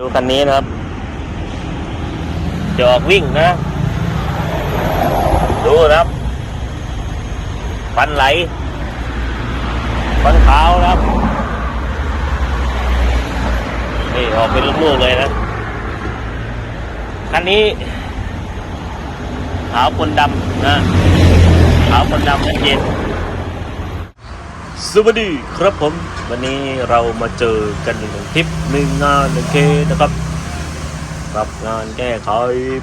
ดูคันนี้นะครับจะออกวิ่งนะ ดูนะครับฟันไหลฟันขาวนะครับนี่ออกเป็นลูกๆเลยนะ คันนี้ ขาวปนดำนะ ขาวปนดำชัดเจนสวัสดีครับผม วันนี้เรามาเจอกันหนึ่งคลิปหนึ่งงานหนึ่งเคสนะครับกับงานแก้ไข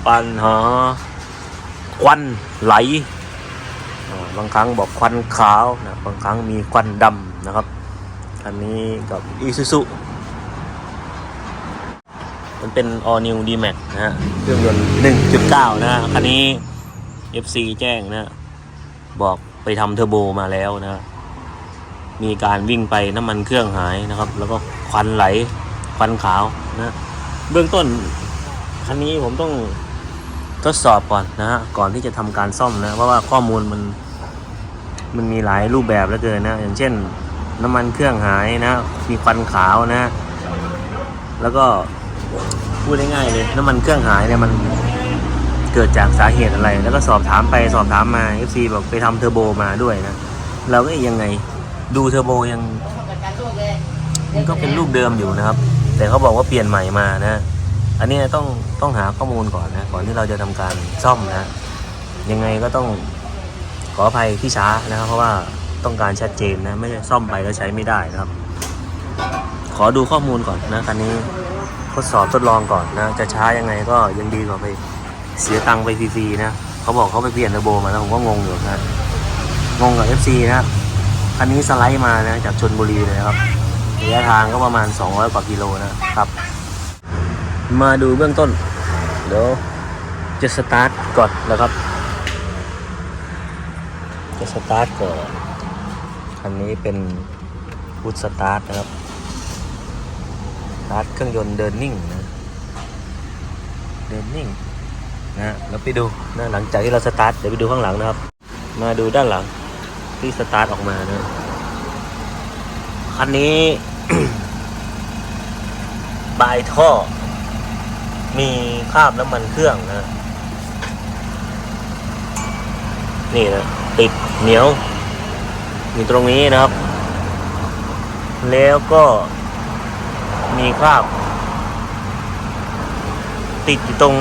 ปัญหา ควันไหล บางครั้งบอกควันขาวนะบางครั้งมีควันดำนะครับคันนี้กับอีซูซุมันเป็น all new d m a x นะฮะเครื่องยนต์ 1.9 นะฮะคันนี้ FC แจ้งนะ บอกไปทำเทอร์โบมาแล้วนะ มีการวิ่งไปน้ำมันเครื่องหายนะครับ แล้วก็ควันไหลควันขาวนะเบื้องต้นคันนี้ผมต้องทดสอบก่อนนะฮะก่อนที่จะทำการซ่อมนะเพราะว่าข้อมูลมันมันมีหลายรูปแบบเหลือเกินนะอย่างเช่น น้ำมันเครื่องหายนะ มีควันขาวนะ แล้วก็พูดง่ายๆเลยน้ำมันเครื่องหายเนี่ยมันเกิดจากสาเหตุอะไร แล้วก็สอบถามไปสอบถามมา FC บอกไปทำเทอร์โบมาด้วยนะเราก็อ๊ะยังไง ดูเทอร์โบยังมันก็เป็นรูปเดิมอยู่นะครับ แต่เขาบอกว่าเปลี่ยนใหม่มานะ อันนี้ต้องต้องหาข้อมูลก่อนนะ ก่อนที่เราจะทำการซ่อมนะ ยังไงก็ต้องขออภัยที่ช้านะครับ เพราะว่าต้องการชัดเจนนะ ไม่ใช่ซ่อมไปแล้วใช้ไม่ได้นะครับ ขอดูข้อมูลก่อนนะคันนี้ทดสอบทดลองก่อนนะ จะช้ายังไงก็ยังดีกว่าไปเสียตังค์ไปฟรีๆนะ เขาบอกเขาไปเปลี่ยนเทอร์โบมาแล้วผมก็งงอยู่นะ งงกับ FC นะ คันนี้สไลด์มานะจากชนบุรีเลยครับระยะทางก็ประมาณ 200 กว่ากิโลนะครับ มาดูเบื้องต้น เดี๋ยวจะสตาร์ทก่อนนะครับ จะสตาร์ทก่อนคันนี้เป็นพุทสตาร์ทนะครับสตาร์ทเครื่องยนต์เดินนิ่งนะ เดินนิ่งนะแล้วไปดูนะหลังจากที่เราสตาร์ทเดี๋ยวไปดูข้างหลังนะครับ มาดูด้านหลัง ที่สตาร์ทออกมานะคันนี้ปลายท่อ มีคราบน้ำมันเครื่องนะ นี่นะ ติดเหนียว อยู่ตรงนี้นะครับ แล้วก็มีคราบ ติดอยู่ตรง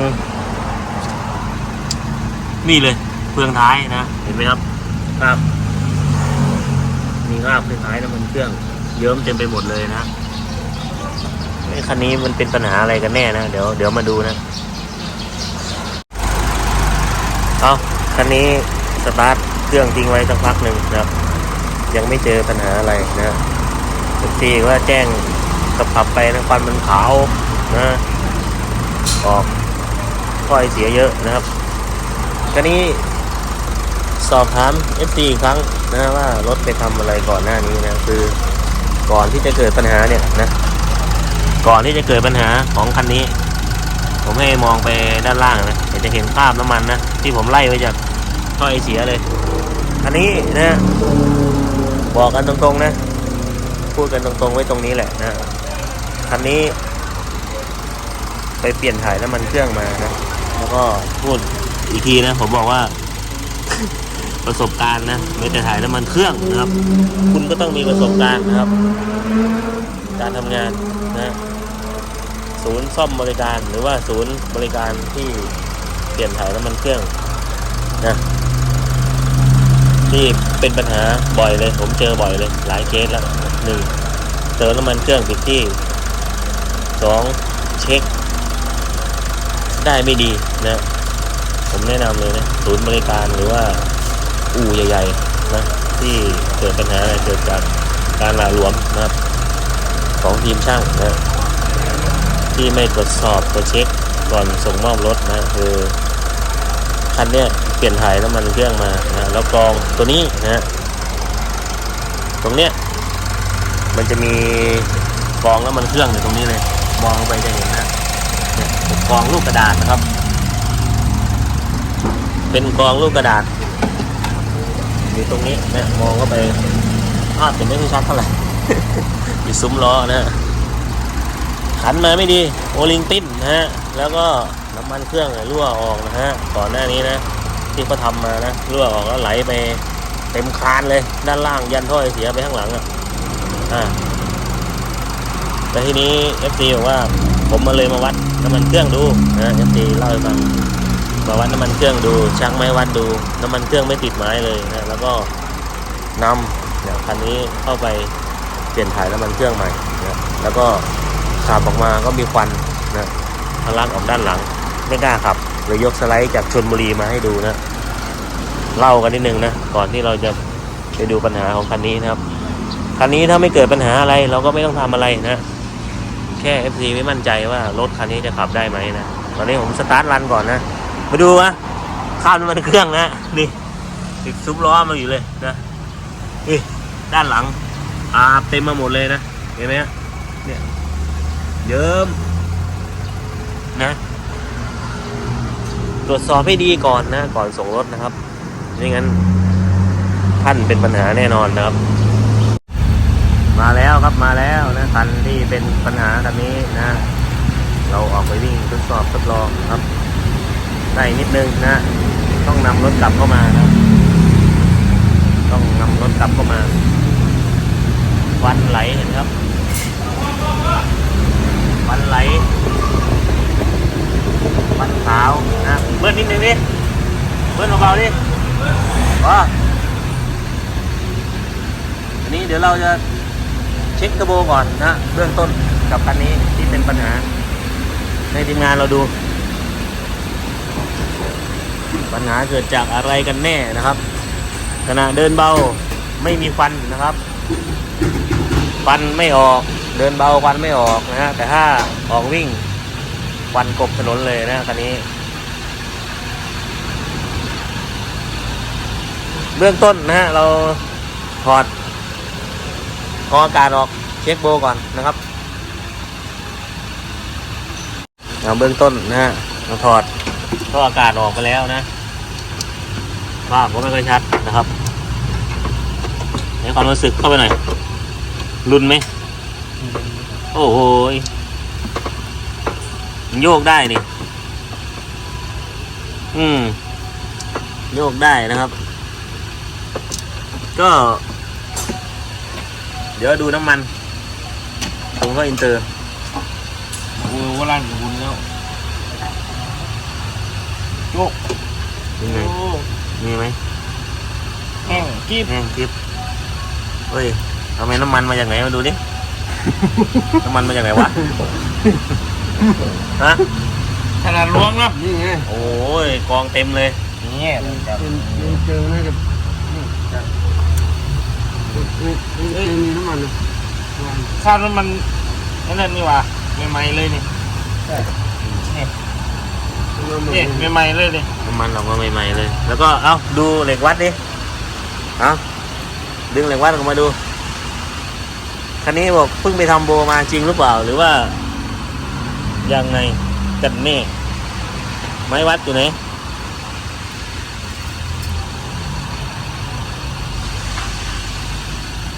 นี่เลยเฟืองท้ายนะ เห็นไหมครับ คราบ มีคราบคล้ายๆน้ำมันเครื่องเยิ้มเต็มไปหมดเลยนะไอ้คันนี้มันเป็นปัญหาอะไรกันแน่นะเดี๋ยวเดี๋ยวมาดูนะเอาคันนี้สตาร์ทเครื่องทิ้งไว้สักพักหนึ่งนะครับ ยังไม่เจอปัญหาอะไรนะทุกทีว่าแจ้งขับขับไปนะควันมันขาวนะออกค่อยเสียเยอะนะครับคันนี้สอบถาม FC อีกครั้ง นะว่ารถไปทำอะไรก่อนหน้านี้นะคือก่อนที่จะเกิดปัญหาเนี่ยนะ ก่อนที่จะเกิดปัญหาของคันนี้ ผมให้มองไปด้านล่างนะจะเห็นคาบน้ำมันนะที่ผมไล่ไว้จากท่อไอเสียเลยคันนี้นะบอกกันตรงๆนะ พูดกันตรงๆไว้ตรงนี้แหละนะคันนี้ ไปเปลี่ยนถ่ายน้ำมันเครื่องมานะแล้วก็พูดอีกทีนะ ผมบอกว่า ประสบการณ์นะไม่แต่ถ่ายน้ำมันเครื่องนะครับ คุณก็ต้องมีประสบการณ์นะครับ การทำงานนะศูนย์ซ่อมบริการหรือว่าศูนย์บริการที่เปลี่ยนถ่ายน้ำมันเครื่องนะที่เป็นปัญหาบ่อยเลย ผมเจอบ่อยเลย หลายเคสแล้วหนึ่งเติมน้ำมันเครื่องผิดที่สองเช็ค ได้ไม่ดีนะผมแนะนำเลยนะศูนย์บริการหรือว่า อู่ใหญ่ๆนะที่เกิดปัญหาเกิดจากการหละหลวมนะครับของทีมช่างนะที่ไม่ตรวจสอบตรวจเช็คก่อนส่งมอบรถนะคือคันเนี้ยเปลี่ยนถ่ายน้ำมันเครื่องมานะแล้วกรองตัวนี้นะตรงเนี้ยมันจะมีกรองน้ำมันเครื่องอยู่ตรงนี้เลย มองไปจะเห็นนะกรองลูกกระดาษนะครับ เป็นกรองลูกกระดาษ อยู่ตรงนี้นะมองเข้าไปภาพจะไม่ค่อยชัดเท่าไหร่อยู่ซุ้มล้อนะขันมาไม่ดีโอลิงตินนะฮะแล้วก็น้ำมันเครื่องรั่วออกนะฮะก่อนหน้านี้นะ ที่เขาทำมานะรั่วออกแล้วไหลไปเต็มคานเลย ด้านล่างยันถ้อเสียไปข้างหลังอะอ่าแต่ทีนี้ FC บอกว่าผมมาเลยมาวัดน้ำมันเครื่องดูนะ FC เล่าให้ฟัง มาวัดน้ำมันเครื่องดูชักไม้วัดดู น้ำมันเครื่องไม่ติดไม้เลยนะแล้วก็นำเนี่ยคันนี้เข้าไปเปลี่ยนถ่ายน้ำมันเครื่องใหม่นะแล้วก็ขับออกมาก็มีควันนะทะลักออกด้านหลังไม่กล้าขับเลยยกสไลด์จากชนบุรีมาให้ดูนะเล่ากันนิดนึงนะก่อนที่เราจะไปดูปัญหาของคันนี้นะครับคันนี้ถ้าไม่เกิดปัญหาอะไร เราก็ไม่ต้องทำอะไรนะแค่ FC ไม่มั่นใจว่ารถคันนี้จะขับได้ไหมนะตอนนี้ผมสตาร์ทรันก่อนนะ มาดูนะข้ามน้ำมันเครื่องนะนี่ติดซุปล้อมาอยู่เลยนะนี่ด้านหลังอาเต็มมาหมดเลยนะเห็นไหมฮะเนี่ยเยิ้มนะ ตรวจสอบให้ดีก่อนนะ ก่อนส่งรถนะครับไม่งั้น ท่านเป็นปัญหาแน่นอนนะครับ มาแล้วครับมาแล้วนะคันที่เป็นปัญหาคันนี้นะ เราออกไปวิ่งทดสอบทดลองครับ ได้นิดนึงนะ ต้องนำรถกลับเข้ามานะต้องนำรถกลับเข้ามาวันไหลเห็นครับวันไหลวันขานะเบิ้ลนิดนึงดิเบิ้ลเบาๆดิว้าอันนี้เดี๋ยวเราจะเช็คเทอร์โบก่อนนะเบื้องต้นกับคันนี้ที่เป็นปัญหา ในทีมงานเราดู ปัญหาเกิดจากอะไรกันแน่นะครับ ขณะเดินเบาไม่มีควันนะครับควันไม่ออกเดินเบาควันไม่ออกนะฮะแต่ถ้าออกวิ่งควันกบถนนเลยนะคันนี้ เบื้องต้นนะฮะเราถอดกรออากาศออกเช็คโบก่อนนะครับเอาเบื้องต้นนะฮะเราถอดท่ออากาศออกไปแล้วนะ ภาพก็ไม่ค่อยชัดนะครับในความรู้สึกเข้าไปหน่อยรุนไหม โอ้โหยมันโยกได้นี่ อืม โยกได้นะครับ ก็ เดี๋ยวดูน้ำมัน ผมก็อินเตอร์โอ้ว่าร้านกับคุณแล้ว โยกเป็นไงโอ้ มีไหมแห้งกีบแห้งคลิปเฮ้ยทำไมน้ำมันมาจากไหนมาดูดิ น้ำมันมาจากไหนวะ ฮะขนาดล้วงนะนี่ไงโอ้ยกองเต็มเลย นี่จับเป็นเป็นเจอน่าจะนี่จะนี่นี่นี่มีน้ำมันนะน้ำมันคาดว่ามันนั่นนี่หว่าใหม่ๆเลยนี่ใช่นี่ น้ำมันนี่ใหม่ๆเลยนี่น้ำมันออกมาใหม่ๆเลย แล้วก็เอ้าดูเหล็กวัดดิเอาดึงเหล็กวัดออกมาดูคันนี้บอกเพิ่งไปทำโบมาจริงหรือเปล่าหรือว่า ยังไงกันแน่ไม้วัดอยู่ไหน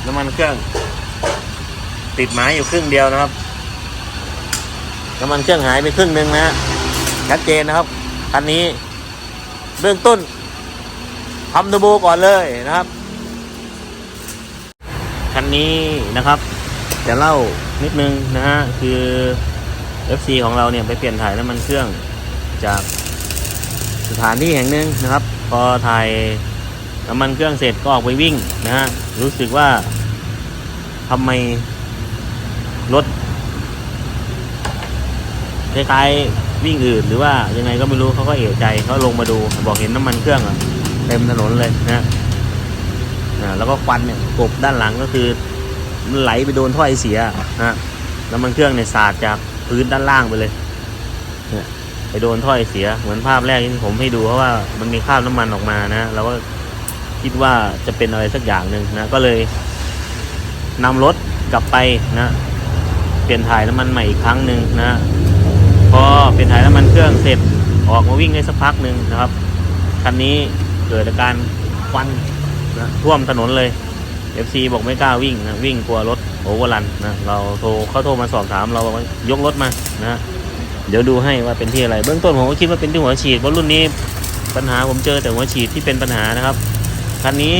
น้ำมันเครื่อง ติดไม้อยู่ครึ่งเดียวนะครับน้ำมันเครื่องหายไปครึ่งหนึ่งนะฮะ ชัดเจนนะครับคันนี้เบื้องต้นทำเทอร์โบก่อนเลยนะครับคันนี้นะครับ จะเล่านิดนึงนะฮะคือ FC ของเราเนี่ยไปเปลี่ยนถ่ายน้ำมันเครื่องจากสถานที่แห่งหนึ่งนะครับ พอถ่ายน้ำมันเครื่องเสร็จก็ออกไปวิ่งนะฮะรู้สึกว่าทำไมรถคล้ายๆ วิ่งอื่นหรือว่ายังไงก็ไม่รู้เขาก็เอะใจเขาลงมาดู บอกเห็นน้ำมันเครื่องอะเต็มถนนเลยนะแล้วก็ควันเนี่ยกบด้านหลังก็คือมันไหลไปโดนถ้อยเสียนะน้ำมันเครื่องเนี่ยสาดจากพื้นด้านล่างไปเลยเนี่ยไปโดนถ้อยเสีย เหมือนภาพแรกที่ผมให้ดูเพราะว่ามันมีคราบน้ำมันออกมานะเราก็คิดว่าจะเป็นอะไรสักอย่างหนึ่งนะก็เลยนำรถกลับไปนะ เปลี่ยนถ่ายน้ำมันใหม่อีกครั้งหนึ่งนะ พอเปลี่ยนถ่ายน้ำมันเครื่องเสร็จออกมาวิ่งได้สักพักหนึ่งนะครับคันนี้เกิดอาการควันนะท่วมถนนเลย FC บอกไม่กล้าวิ่งนะวิ่งกลัวรถโอเวอร์รันนะเราโทรเขาโทรมาสอบถามเราบอกว่ายกรถมานะเดี๋ยวดูให้ว่าเป็นที่อะไร เบื้องต้นผมก็คิดว่าเป็นที่หัวฉีดเพราะรุ่นนี้ปัญหาผมเจอแต่หัวฉีดที่เป็นปัญหานะครับคันนี้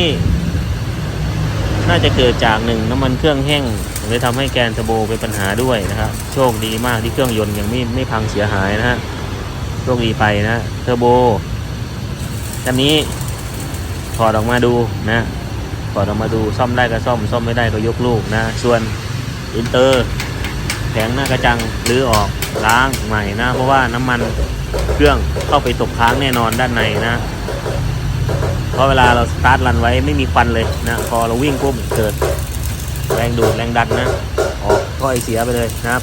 น่าจะเกิดจากหนึ่งน้ำมันเครื่องแห้ง เลยทำให้แกนเทอร์โบเป็นปัญหาด้วยนะครับโชคดีมากที่เครื่องยนต์ยังไม่ไม่พังเสียหายนะฮะโชคดีไปนะเทอร์โบคันนี้ถอดออกมาดูนะถอดออกมาดูซ่อมได้ก็ซ่อมซ่อมไม่ได้ก็ยกลูกนะ ส่วนอินเตอร์แผงหน้ากระจังรื้อออกล้างใหม่นะเพราะว่าน้ำมันเครื่องเข้าไปตกค้างแน่นอนด้านในนะเพราะเวลาเราสตาร์ทรันไว้ไม่มีควันเลยนะพอเราวิ่งปุ๊บเกิด แรงดูดแรงดันนะออกก็ไอเสียไปเลยนะครับ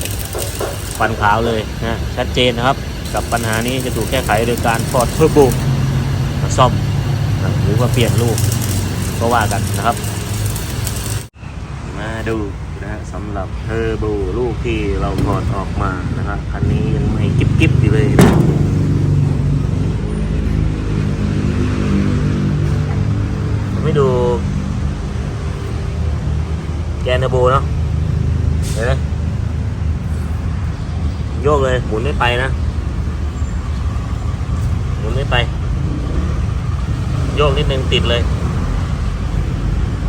ควันขาวเลยนะชัดเจนนะครับ กับปัญหานี้จะถูกแก้ไขโดยการถอดเทอร์โบมาซ่อมนะหรือว่าเปลี่ยนลูกก็ว่ากันนะครับ มาดูนะฮะสำหรับเทอร์โบลูกที่เราถอดออกมานะครับคันนี้ยังไม่กิ๊บกิ๊บอยู่เลยนะไม่ดู แกนเทอร์โบเนาะเห็นไหมโยกเลยหมุนไม่ไปนะหมุนไม่ไป โยกนิดนึงติดเลย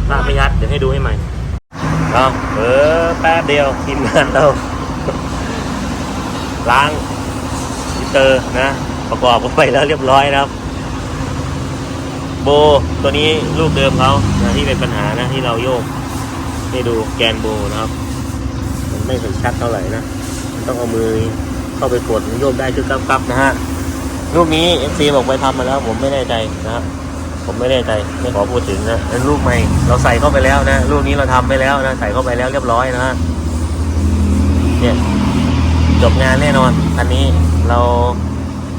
ภาพไม่ยัดเดี๋ยวให้ดูให้ใหม่เอาเออแป๊บเดียวทีมงานเราล้างมิเตอร์นะ ประกอบกันไปแล้วเรียบร้อยนะครับ โบตัวนี้ลูกเดิมเขาที่เป็นปัญหานะที่เราโยก ให้ดูแกนโบนะครับ มันไม่เห็นชัดเท่าไหร่นะมันต้องเอามือเข้าไปกดโยกได้คือกับกับนะฮะลูกนี้ FC บอกไปทำมาแล้ว ผมไม่แน่ใจนะฮะผมไม่แน่ใจไม่ขอพูดถึงนะเป็นลูกใหม่เราใส่เข้าไปแล้วนะลูกนี้เราทำไปแล้วนะใส่เข้าไปแล้วเรียบร้อยนะฮะเนี่ยจบงานแน่นอนคันนี้เรา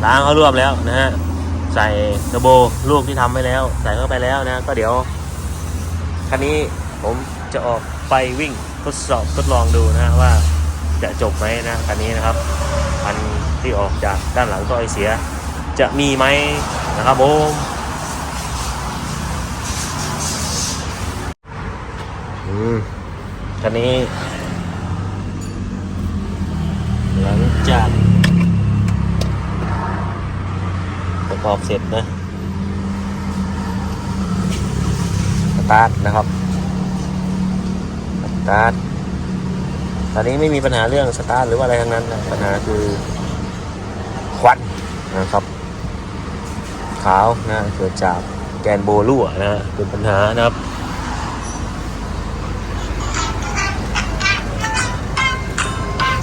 ล้างเขารวบแล้วนะฮะใส่เทอร์โบลูกที่ทำไว้แล้ว ใส่เข้าไปแล้วนะ ก็เดี๋ยวคันนี้ผม จะออกไปวิ่งทดสอบทดลองดูนะว่าจะจบไหมนะคันนี้นะครับคันที่ออกจากด้านหลังท่อไอเสีย จะมีไหมนะครับผมอืมคันนี้ หลังจากประกอบเสร็จนะสตาร์ทนะครับ ตาร์ทตอนนี้ไม่มีปัญหาเรื่องสตาร์ทหรือว่าอะไรทั้งนั้นนะปัญหาคือควันนะครับขาวนะเกิดจากแกนโบรั่วนะเป็นปัญหานะครับ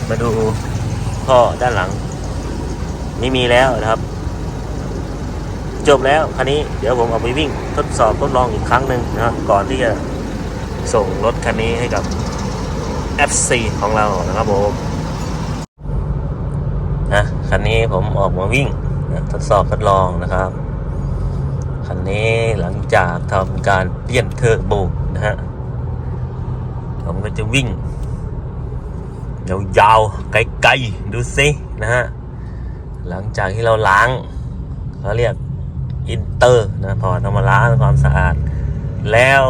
มาดูท่อด้านหลังไม่มีแล้วนะครับ จบแล้วคันนี้เดี๋ยวผมเอาไปวิ่งทดสอบทดลองอีกครั้งหนึ่งนะครับก่อนที่จะ ส่งรถคันนี้ให้กับ FC ของเรานะครับผมนะคันนี้ผมออกมาวิ่งนะทดสอบทดลองนะครับ คันนี้หลังจากทำการเปลี่ยนเทอร์โบนะฮะผมก็จะวิ่งยาวๆไกลๆดูซินะฮะหลังจากที่เราล้างเขาเรียกอินเตอร์นะถอดเอามาล้างความสะอาด แล้ว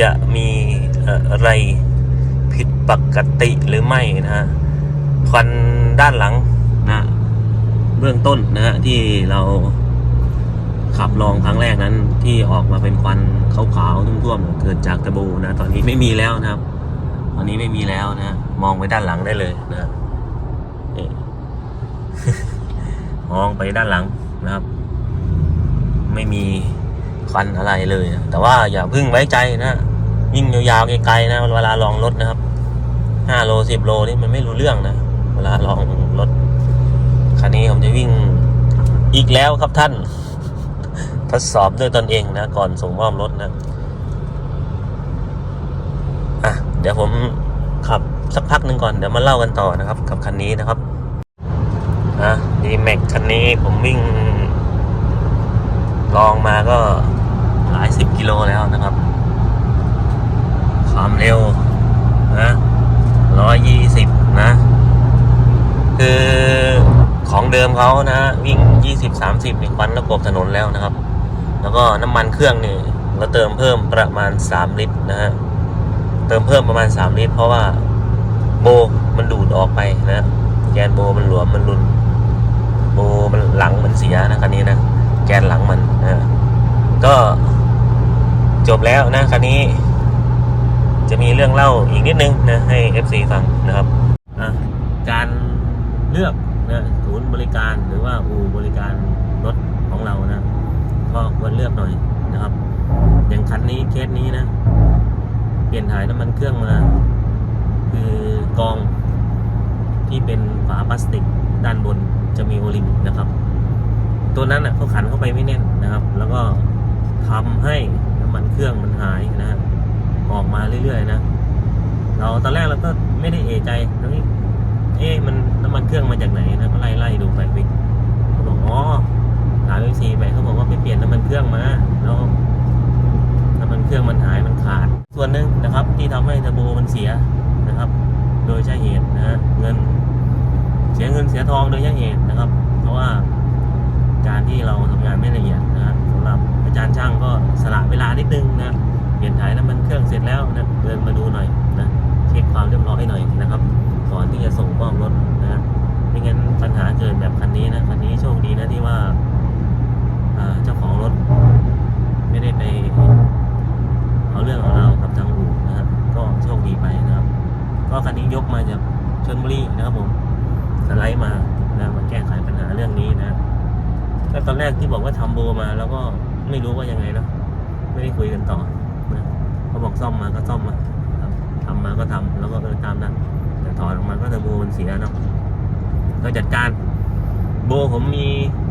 จะมีอะไรผิดปกติหรือไม่นะฮะควันด้านหลังนะเบื้องต้นนะฮะที่เราขับลองครั้งแรกนั้นที่ออกมาเป็นควันขาวๆท่วมๆเกิดจากตะบูนะ ตอนนี้ไม่มีแล้วนะครับ ตอนนี้ไม่มีแล้วนะมองไปด้านหลังได้เลยนะมองไปด้านหลังนะครับ ไม่มี ควันอะไรเลยนะแต่ว่าอย่าพึ่งไว้ใจนะยิ่งยาวๆไกลๆนะเวลาลองรถนะครับห้าโลสิบโลนี่มันไม่รู้เรื่องนะเวลาลองรถคันนี้ผมจะวิ่งอีกแล้วครับท่าน ทดสอบด้วยตนเองนะ ก่อนส่งมอบรถนะอะเดี๋ยวผมขับสักพักหนึ่งก่อนเดี๋ยวมาเล่ากันต่อนะครับ กับคันนี้นะครับอะดีแม็กคันนี้ผมวิ่ง ลองมาก็ หลายสิบกิโลแล้วนะครับ ความเร็วนะร้อยยี่สิบนะ คือของเดิมเขานะ วิ่งยี่สิบสามสิบนี่ควันระกบถนนแล้วนะครับ แล้วก็น้ำมันเครื่องนี่เราเติมเพิ่มประมาณสามลิตรนะฮะเติมเพิ่มประมาณ3ลิตร เพราะว่าโบมันดูดออกไปนะแกนโบมันหลวมมันรุนโบมันหลังมันเสียนะคันนี้นะแกนหลังมันนะก็ จบแล้วนะคันนี้ จะมีเรื่องเล่าอีกนิดนึงนะให้ FC ฟังนะครับการเลือกนะศูนย์บริการหรือว่าอู่บริการรถของเรานะก็ควรเลือกหน่อยนะครับ อย่างคันนี้เคสนี้นะ เปลี่ยนถ่ายน้ำมันเครื่องมา คือกองที่เป็นฝาพลาสติกด้านบนจะมีโอลิงนะครับ ตัวนั้นอะเขาขันเข้าไปไม่แน่นนะครับ แล้วก็ทำให้ำมันเครื่องมันหายนะฮะออกมาเรื่อยๆนะเราตอนแรกเราก็ไม่ได้เอะใจแล้วนี่เอ๊ะมันน้ำมันเครื่องมาจากไหนนะก็ไล่ไล่ดูไปวิกเขาบอกอ๋อถามเอซีไปเขาบอกว่าไปเปลี่ยนน้ำมันเครื่องมาแล้วน้ำมันเครื่องมันหายมันขาด ส่วนหนึ่งนะครับ ที่ทำให้เทอร์โบมันเสียนะครับ โดยใช่เหตุนะฮะเงิน เสียเงินเสียทองโดยใช่เหตุนะครับ เพราะว่าการที่เราทำงานไม่ละเอียดนะฮะสำหรับ อาจารย์ช่างก็สละเวลานิดนึงนะเปลี่ยนถ่ายน้ำมันเครื่องเสร็จแล้วนะเดินมาดูหน่อยนะเช็คความเรียบร้อยหน่อยนะครับก่อนที่จะส่งมอบรถนะไม่งั้นปัญหาเกิดแบบคันนี้นะคันนี้โชคดีนะที่ว่าเจ้าของรถไม่ได้ไปเอาเรื่องเอารากับทางอู่นะครับ ก็โชคดีไปนะครับ ก็คันนี้ยกมาจากชลบุรีนะครับผมสไลด์มานะมาแก้ไขปัญหาเรื่องนี้นะแล้วตอนแรกที่บอกว่าทำโบมาแล้วก็ ไม่รู้ว่ายังไงเนอะไม่ได้คุยกันต่อนะเขาบอกซ่อมมาก็ซ่อมมาทำมาก็ทำแล้วก็ตามนั้นแต่ถอดออกมาก็จะโบมันเสียเนาะก็จัดการโบผมมี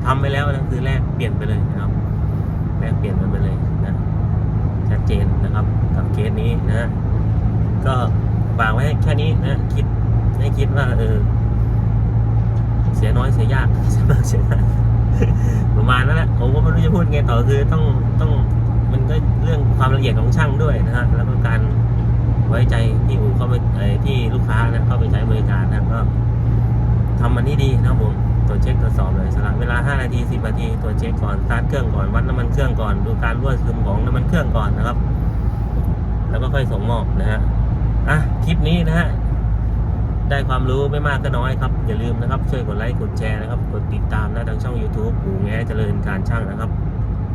ทำไปแล้วนะคือแรกเปลี่ยนไปเลยนะครับแรกเปลี่ยนไปเลยนะชัดเจนนะครับกับเคสนี้นะ ก็ฝากไว้แค่นี้นะคิดให้คิดว่าเออเสียน้อยเสียยากเสียมากเสียน้อย ประมาณนั้นแหละผมก็ไม่รู้จะพูดไงต่อคือต้องต้องมันก็เรื่องความละเอียดของช่างด้วยนะฮะแล้วก็การไว้ใจที่อู่เข้าไปที่ลูกค้านะเข้าไปใช้บริการนะก็ทำมันที่ดีนะผมตรวจเช็คตรวจสอบเลยสละเวลา 5 นาที 10 นาทีตรวจเช็คก่อนสตาร์ทเครื่องก่อนวัดน้ำมันเครื่องก่อนดูการรั่วซึมของน้ำมันเครื่องก่อนนะครับ แล้วก็ค่อยส่งมอบนะฮะอะคลิปนี้นะฮะ ได้ความรู้ไม่มากก็น้อยครับ อย่าลืมนะครับ ช่วยกดไลค์กดแชร์นะครับ กดติดตามนะทางช่อง YouTube หูแง้เจริญการช่างนะครับ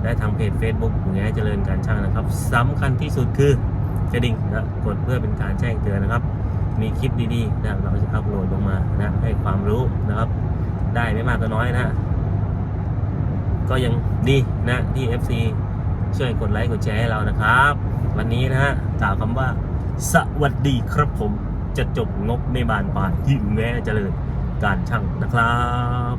และทางเพจ Facebook หูแง้เจริญการช่างนะครับสำคัญที่สุดคือกระดิ่งนะกดเพื่อเป็นการแจ้งเตือนนะครับ มีคลิปดีๆนะเราจะอัพโหลดลงมานะให้ความรู้นะครับ ได้ไม่มากก็น้อยนะก็ยังดีนะที่ FC ช่วยกดไลค์กดแชร์ให้เรานะครับ วันนี้นะฮะกล่าวคำว่า สวัสดีครับผม จะจบงบไม่บานปลายยิ่งแม้เจริญการช่างนะครับ